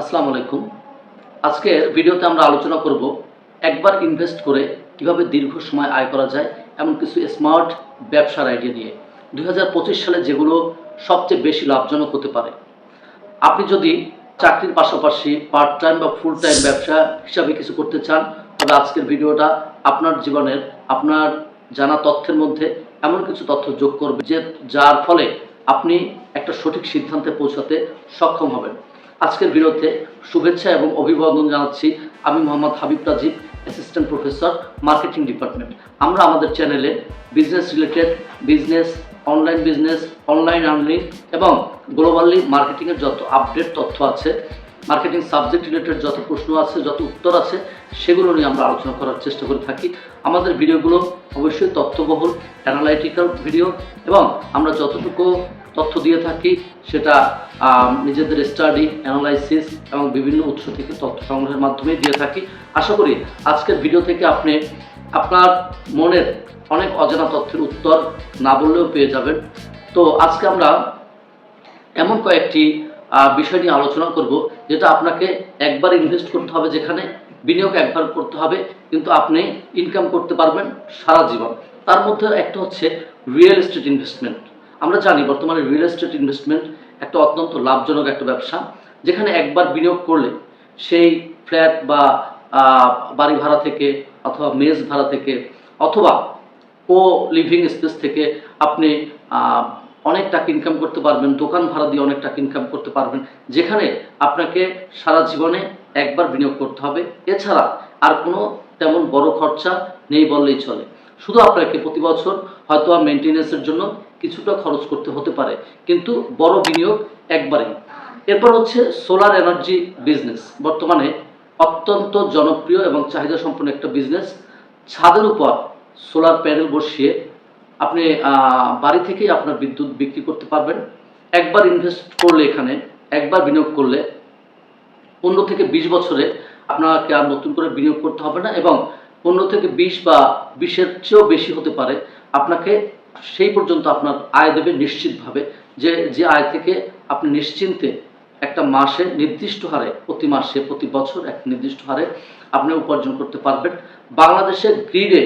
আসসালামু আলাইকুম। আজকের ভিডিওতে আমরা আলোচনা করব একবার ইনভেস্ট করে কীভাবে দীর্ঘ সময় আয় করা যায় এমন কিছু স্মার্ট ব্যবসার আইডিয়া নিয়ে। দু হাজার পঁচিশ সালে যেগুলো সবচেয়ে বেশি লাভজনক হতে পারে। আপনি যদি চাকরির পাশাপাশি পার্ট টাইম বা ফুল টাইম ব্যবসা হিসাবে কিছু করতে চান তবে আজকের ভিডিওটা আপনার জীবনের, আপনার জানা তথ্যের মধ্যে এমন কিছু তথ্য যোগ করবে যে যার ফলে আপনি একটা সঠিক সিদ্ধান্তে পৌঁছাতে সক্ষম হবেন। আজকের ভিডিওতে শুভেচ্ছা এবং অভিবাদন জানাচ্ছি আমি Mohammad Habib Rajib assistant professor marketing department আমরা আমাদের চ্যানেলে business related business online business online earning এবং গ্লোবালি মার্কেটিংয়ের যত আপডেট তথ্য আছে মার্কেটিং সাবজেক্ট রিলেটেড যত প্রশ্ন আছে, যত উত্তর আছে, সেগুলো নিয়ে আমরা আলোচনা করার চেষ্টা করে থাকি। আমাদের ভিডিওগুলো অবশ্যই তথ্যবহুল অ্যানালাইটিক্যাল ভিডিও এবং আমরা যতটুকু তথ্য দিয়ে থাকি, সেটা নিজেদের স্টাডি অ্যানালাইসিস এবং বিভিন্ন উৎস থেকে তথ্য সংগ্রহের মাধ্যমে দিয়ে থাকি। আশা করি আজকের ভিডিও থেকে আপনি আপনার মনের অনেক অজানা তথ্যের উত্তর না বললেও পেয়ে যাবেন। তো আজকে আমরা এমন কয়েকটি বিষয় নিয়ে আলোচনা করব, যেটা আপনাকে একবার ইনভেস্ট করতে হবে যেখানে বিনিয়োগ একবার করতে হবে, কিন্তু আপনি ইনকাম করতে পারবেন সারা জীবন। তার মধ্যে একটা হচ্ছে রিয়েল এস্টেট ইনভেস্টমেন্ট আমরা জানি বর্তমানে রিয়েল এস্টেট ইনভেস্টমেন্ট একটা অত্যন্ত লাভজনক একটা ব্যবসা, যেখানে একবার বিনিয়োগ করলে সেই ফ্ল্যাট বা বাড়ি ভাড়া থেকে অথবা মেজ ভাড়া থেকে অথবা কো লিভিং স্পেস থেকে আপনি অনেক টাকা ইনকাম করতে পারবেন, দোকান ভাড়া দিয়ে অনেক টাকা ইনকাম করতে পারবেন, যেখানে আপনাকে সারা জীবনে একবার বিনিয়োগ করতে হবে। এছাড়া আর কোনো তেমন বড় খরচা নেই বললেই চলে। শুধু আপনাকে প্রতি বছর হয়তো মেনটেন্যান্সের জন্য কিছুটা খরচ করতে হতে পারে, কিন্তু বড় বিনিয়োগ একবারেই। এরপর হচ্ছে সোলার এনার্জি বিজনেস বর্তমানে অত্যন্ত জনপ্রিয় এবং চাহিদা সম্পন্ন একটা বিজনেস ছাদের উপর সোলার প্যানেল বসিয়ে আপনি বাড়ি থেকেই আপনার বিদ্যুৎ বিক্রি করতে পারবেন। একবার ইনভেস্ট করলে এখানে, একবার বিনিয়োগ করলে পনেরো থেকে বিশ বছরে আপনাকে আর নতুন করে বিনিয়োগ করতে হবে না এবং পনেরো থেকে বিশ বা বিশের চেয়েও বেশি হতে পারে। আপনাকে সেই পর্যন্ত আপনার আয় দেবে নিশ্চিতভাবে যে যে আয় থেকে আপনি নিশ্চিন্তে একটা মাসে নির্দিষ্ট হারে, প্রতি মাসে, প্রতি বছর এক নির্দিষ্ট হারে আপনি উপার্জন করতে পারবেন। বাংলাদেশের গ্রিডে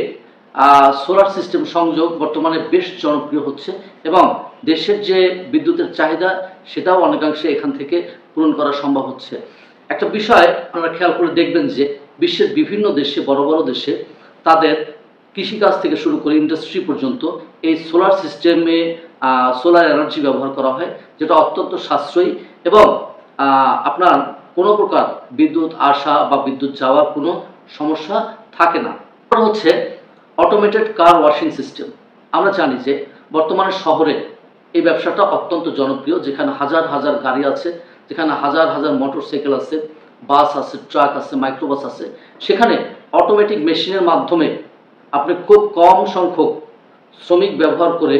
সোলার সিস্টেম সংযোগ বর্তমানে বেশ জনপ্রিয় হচ্ছে এবং দেশের যে বিদ্যুতের চাহিদা সেটাও অনেকাংশে এখান থেকে পূরণ করা সম্ভব হচ্ছে। একটা বিষয় আপনারা খেয়াল করে দেখবেন যে, বিশ্বের বিভিন্ন দেশে, বড় বড় দেশে তাদের কৃষিকাজ থেকে শুরু করে ইন্ডাস্ট্রি পর্যন্ত এই সোলার সিস্টেমে সোলার এনার্জি ব্যবহার করা হয়, যেটা অত্যন্ত সাশ্রয়ী এবং আপনার কোনো প্রকার বিদ্যুৎ আসা বা বিদ্যুৎ যাওয়ার কোনো সমস্যা থাকে না। হচ্ছে অটোমেটেড কার ওয়াশিং সিস্টেম আমরা জানি যে বর্তমানে শহরে এই ব্যবসাটা অত্যন্ত জনপ্রিয়, যেখানে হাজার হাজার গাড়ি আছে, যেখানে হাজার হাজার মোটর সাইকেল আছে বাস আছে ট্রাক আছে মাইক্রোবাস আছে। সেখানে অটোমেটিক মেশিনের মাধ্যমে আপনি খুব কম সংখ্যক শ্রমিক ব্যবহার করে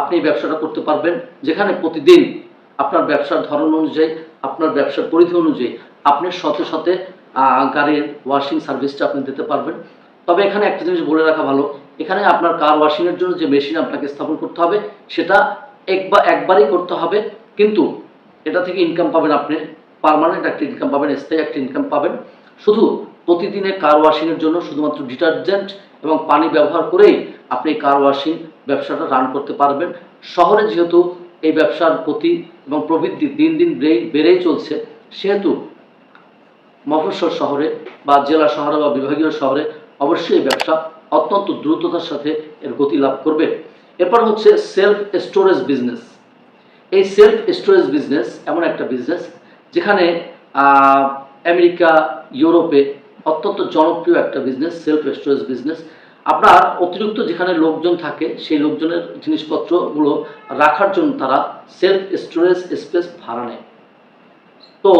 আপনি ব্যবসাটা করতে পারবেন। যেখানে প্রতিদিন আপনার ব্যবসার ধরন অনুযায়ী আপনার ব্যবসার পরিধি অনুযায়ী আপনি শতে আহ, গাড়ির ওয়াশিং সার্ভিসটা আপনি দিতে পারবেন। তবে এখানে একটা জিনিস বলে রাখা ভালো এখানে আপনার কার ওয়াশিংয়ের জন্য যে মেশিন আপনাকে স্থাপন করতে হবে সেটা একবার একবারই করতে হবে। কিন্তু এটা থেকে ইনকাম পাবেন আপনি পার্মানেন্ট একটা ইনকাম পাবেন স্থায়ী একটা ইনকাম পাবেন। শুধু প্রতিদিনে কার ওয়াশিংয়ের জন্য শুধুমাত্র ডিটারজেন্ট এবং পানি ব্যবহার করেই আপনি কার ওয়াশিং ব্যবসাটা রান করতে পারবেন। শহরে যেহেতু এই ব্যবসার গতি এবং প্রবৃদ্ধি দিন দিন বেড়েই চলছে, সেহেতু মফস্বল শহরে বা জেলা শহরে বা বিভাগীয় শহরে অবশ্যই এই ব্যবসা অত্যন্ত দ্রুততার সাথে এর গতি লাভ করবে। এরপর হচ্ছে সেলফ স্টোরেজ বিজনেস এই সেলফ স্টোরেজ বিজনেস এমন একটা বিজনেস যেখানে আমেরিকা, ইউরোপে অত্যন্ত জনপ্রিয় একটা বিজনেস সেলফ স্টোরেজ বিজনেস আপনার অতিরিক্ত যেখানে লোকজন থাকে, সেই লোকজনের জিনিসপত্রগুলো রাখার জন্য তারা সেলফ স্টোরেজ স্পেস ভাড়া নেয়। তো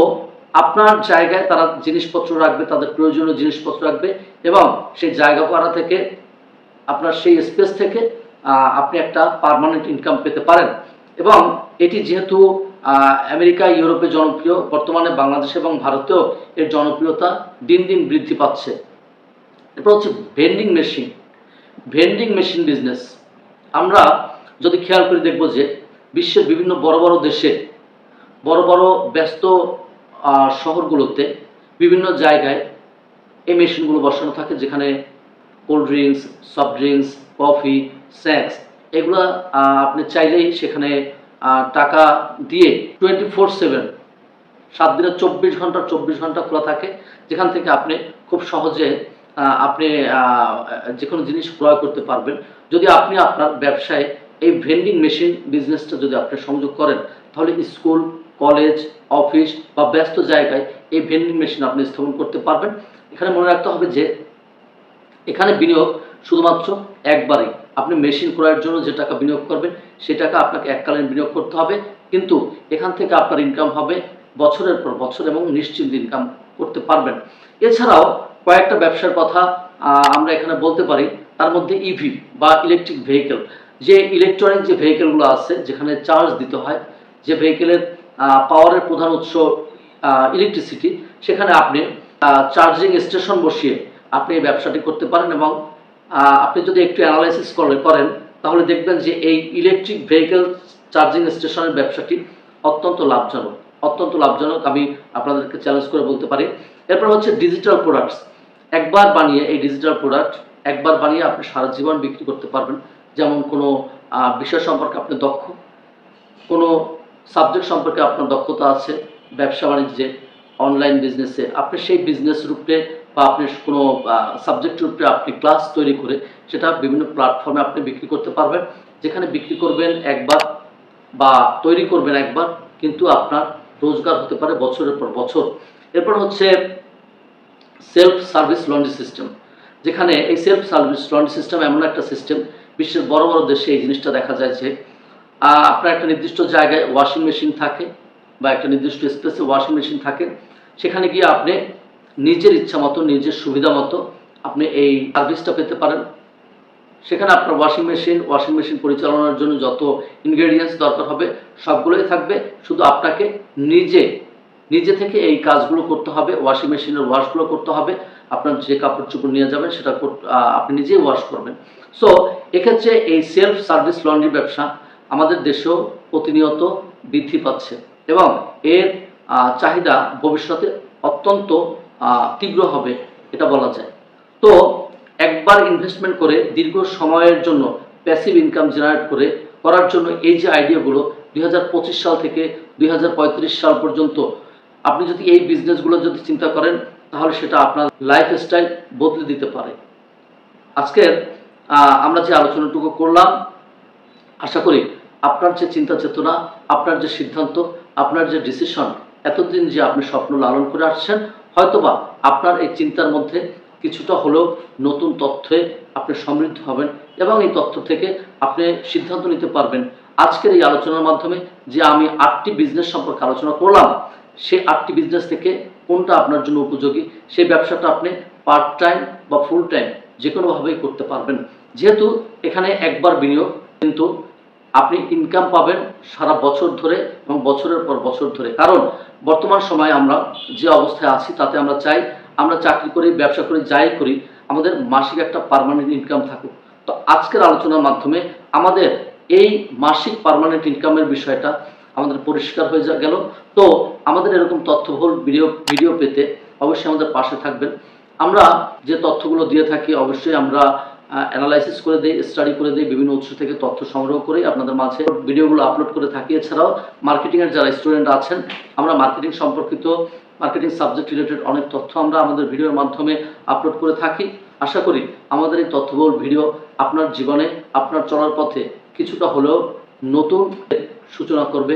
আপনার জায়গায় তারা জিনিসপত্র রাখবে, তাদের প্রয়োজনীয় জিনিসপত্র রাখবে এবং সেই জায়গা ভাড়া থেকে, আপনার সেই স্পেস থেকে আপনি একটা পার্মানেন্ট ইনকাম পেতে পারেন। এবং এটি যেহেতু আমেরিকা, ইউরোপে জনপ্রিয়, বর্তমানে বাংলাদেশ এবং ভারতেও এর জনপ্রিয়তা দিন দিন বৃদ্ধি পাচ্ছে। এরপর হচ্ছে vending machine vending machine business আমরা যদি খেয়াল করে দেখব যে বিশ্বের বিভিন্ন বড় বড় দেশে, বড় বড় ব্যস্ত শহরগুলোতে বিভিন্ন জায়গায় এই মেশিনগুলো বসানো থাকে যেখানে cold drinks soft drinks coffee snacks এগুলো আপনি চাইলেই সেখানে টাকা দিয়ে টোয়েন্টি ফোর সেভেন সাত দিনে চব্বিশ ঘণ্টা চব্বিশ ঘণ্টা খোলা থাকে, যেখান থেকে আপনি খুব সহজে আপনি যে কোনো জিনিস ক্রয় করতে পারবেন। যদি আপনি আপনার ব্যবসায় এই ভেন্ডিং মেশিন বিজনেসটা যদি আপনি সংযোগ করেন, তাহলে স্কুল, কলেজ, অফিস বা ব্যস্ত জায়গায় এই ভেন্ডিং মেশিন আপনি স্থাপন করতে পারবেন। এখানে মনে রাখতে হবে যে, এখানে বিনিয়োগ শুধুমাত্র একবারই। আপনি মেশিন ক্রয়ের জন্য যে টাকা বিনিয়োগ করবেন সেই টাকা আপনাকে এককালীন বিনিয়োগ করতে হবে। কিন্তু এখান থেকে আপনার ইনকাম হবে বছরের পর বছর এবং নিশ্চিত ইনকাম করতে পারবেন। এছাড়াও কয়েকটা ব্যবসার কথা আমরা এখানে বলতে পারি, তার মধ্যে ইভি বা ইলেকট্রিক ভেহিকেল যে ইলেকট্রনিক যে ভেহিকেলগুলো আছে, যেখানে চার্জ দিতে হয়, যে ভেহিকেলের পাওয়ারের প্রধান উৎস ইলেকট্রিসিটি সেখানে আপনি চার্জিং স্টেশন বসিয়ে আপনি এই ব্যবসাটি করতে পারেন এবং আপনি যদি একটু অ্যানালাইসিস করে করেন, তাহলে দেখবেন যে এই ইলেকট্রিক ভেহিকেল চার্জিং স্টেশনের ব্যবসাটি অত্যন্ত লাভজনক। অত্যন্ত লাভজনক, আমি আপনাদেরকে চ্যালেঞ্জ করে বলতে পারি। এরপর হচ্ছে ডিজিটাল প্রোডাক্টস একবার বানিয়ে এই ডিজিটাল প্রোডাক্ট একবার বানিয়ে আপনি সারা জীবন বিক্রি করতে পারবেন। যেমন কোনো বিষয় সম্পর্কে আপনি দক্ষ, কোনো সাবজেক্ট সম্পর্কে আপনার দক্ষতা আছে ব্যবসা বাণিজ্যে অনলাইন বিজনেসে আপনি সেই বিজনেস রূপে বা আপনি কোনো সাবজেক্ট রূপে আপনি ক্লাস তৈরি করে সেটা বিভিন্ন প্ল্যাটফর্মে আপনি বিক্রি করতে পারবেন। যেখানে বিক্রি করবেন একবার বা তৈরি করবেন একবার, কিন্তু আপনার রোজগার হতে পারে বছরের পর বছর। এরপর হচ্ছে সেলফ সার্ভিস লন্ড্রি সিস্টেম যেখানে এই সেলফ সার্ভিস লন্ড্রি সিস্টেম এমন একটা সিস্টেম বিশ্বের বড় বড় দেশে এই জিনিসটা দেখা যায় যে আপনার একটা নির্দিষ্ট জায়গায় ওয়াশিং মেশিন থাকে বা একটা নির্দিষ্ট স্পেসে ওয়াশিং মেশিন থাকে। সেখানে গিয়ে আপনি নিজের ইচ্ছা মতো, নিজের সুবিধা মতো আপনি এই সার্ভিসটা পেতে পারেন। সেখানে আপনার ওয়াশিং মেশিন ওয়াশিং মেশিন পরিচালনার জন্য যত ইনগ্রেডিয়েন্টস দরকার হবে, সবগুলোই থাকবে। শুধু আপনাকে নিজে নিজে থেকে এই কাজগুলো করতে হবে ওয়াশিং মেশিনের ওয়াশগুলো করতে হবে। আপনার যে কাপড় চোপড় নিয়ে যাবেন, সেটা আপনি নিজেই ওয়াশ করবেন। সো এক্ষেত্রে এই সেলফ সার্ভিস লন্ড্রি ব্যবসা আমাদের দেশেও প্রতিনিয়ত বৃদ্ধি পাচ্ছে এবং এর চাহিদা ভবিষ্যতে অত্যন্ত তীব্র হবে, এটা বলা যায়। তো একবার ইনভেস্টমেন্ট করে দীর্ঘ সময়ের জন্য প্যাসিভ ইনকাম জেনারেট করে করার জন্য এই যে আইডিয়াগুলো দুই হাজার পঁচিশ সাল থেকে দুই হাজার পঁয়ত্রিশ সাল পর্যন্ত, আপনি যদি এই বিজনেসগুলো যদি চিন্তা করেন, তাহলে সেটা আপনার লাইফস্টাইল বদলে দিতে পারে। আজকের আমরা যে আলোচনাটুকু করলাম, আশা করি আপনার যে চিন্তা চেতনা, আপনার যে সিদ্ধান্ত, আপনার যে ডিসিশন এতদিন যে আপনি স্বপ্ন লালন করে আসছেন হয়তোবা আপনার এই চিন্তার মধ্যে কিছুটা হলেও নতুন তথ্যে আপনি সমৃদ্ধ হবেন এবং এই তথ্য থেকে আপনি সিদ্ধান্ত নিতে পারবেন। আজকের এই আলোচনার মাধ্যমে যে আমি আটটি বিজনেস সম্পর্কে আলোচনা করলাম সেই আটটি বিজনেস থেকে কোনটা আপনার জন্য উপযোগী, সেই ব্যবসাটা আপনি পার্ট টাইম বা ফুল টাইম যে কোনোভাবেই করতে পারবেন। যেহেতু এখানে একবার বিনিয়োগ, কিন্তু আপনি ইনকাম পাবেন সারা বছর ধরে এবং বছরের পর বছর ধরে। কারণ বর্তমান সময়ে আমরা যে অবস্থায় আছি, তাতে আমরা চাই, আমরা চাকরি করি, ব্যবসা করি, যাই করি, আমাদের মাসিক একটা পার্মানেন্ট ইনকাম থাকুক। তো আজকের আলোচনার মাধ্যমে আমাদের এই মাসিক পার্মানেন্ট ইনকামের বিষয়টা আমাদের পরিষ্কার হয়ে যা, গেল। তো আমাদের এরকম তথ্যবহুল ভিডিও ভিডিও পেতে অবশ্যই আমাদের পাশে থাকবেন। আমরা যে তথ্যগুলো দিয়ে থাকি, অবশ্যই আমরা অ্যানালাইসিস করে দিই স্টাডি করে দিই, বিভিন্ন উৎস থেকে তথ্য সংগ্রহ করে আপনাদের মাঝে ভিডিওগুলো আপলোড করে থাকি। এছাড়াও মার্কেটিংয়ের যারা স্টুডেন্ট আছেন, আমরা মার্কেটিং সম্পর্কিত মার্কেটিং সাবজেক্ট রিলেটেড অনেক তথ্য আমরা আমাদের ভিডিওর মাধ্যমে আপলোড করে থাকি। আশা করি আমাদের এই তথ্যবহুল ভিডিও আপনার জীবনে, আপনার চলার পথে কিছুটা হলেও নতুন সূচনা করবে।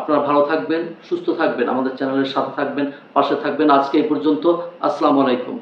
আপনারা ভালো থাকবেন, সুস্থ থাকবেন, আমাদের চ্যানেলের সাথে থাকবেন, পাশে থাকবেন। আজকে এই পর্যন্ত, আসসালামু আলাইকুম।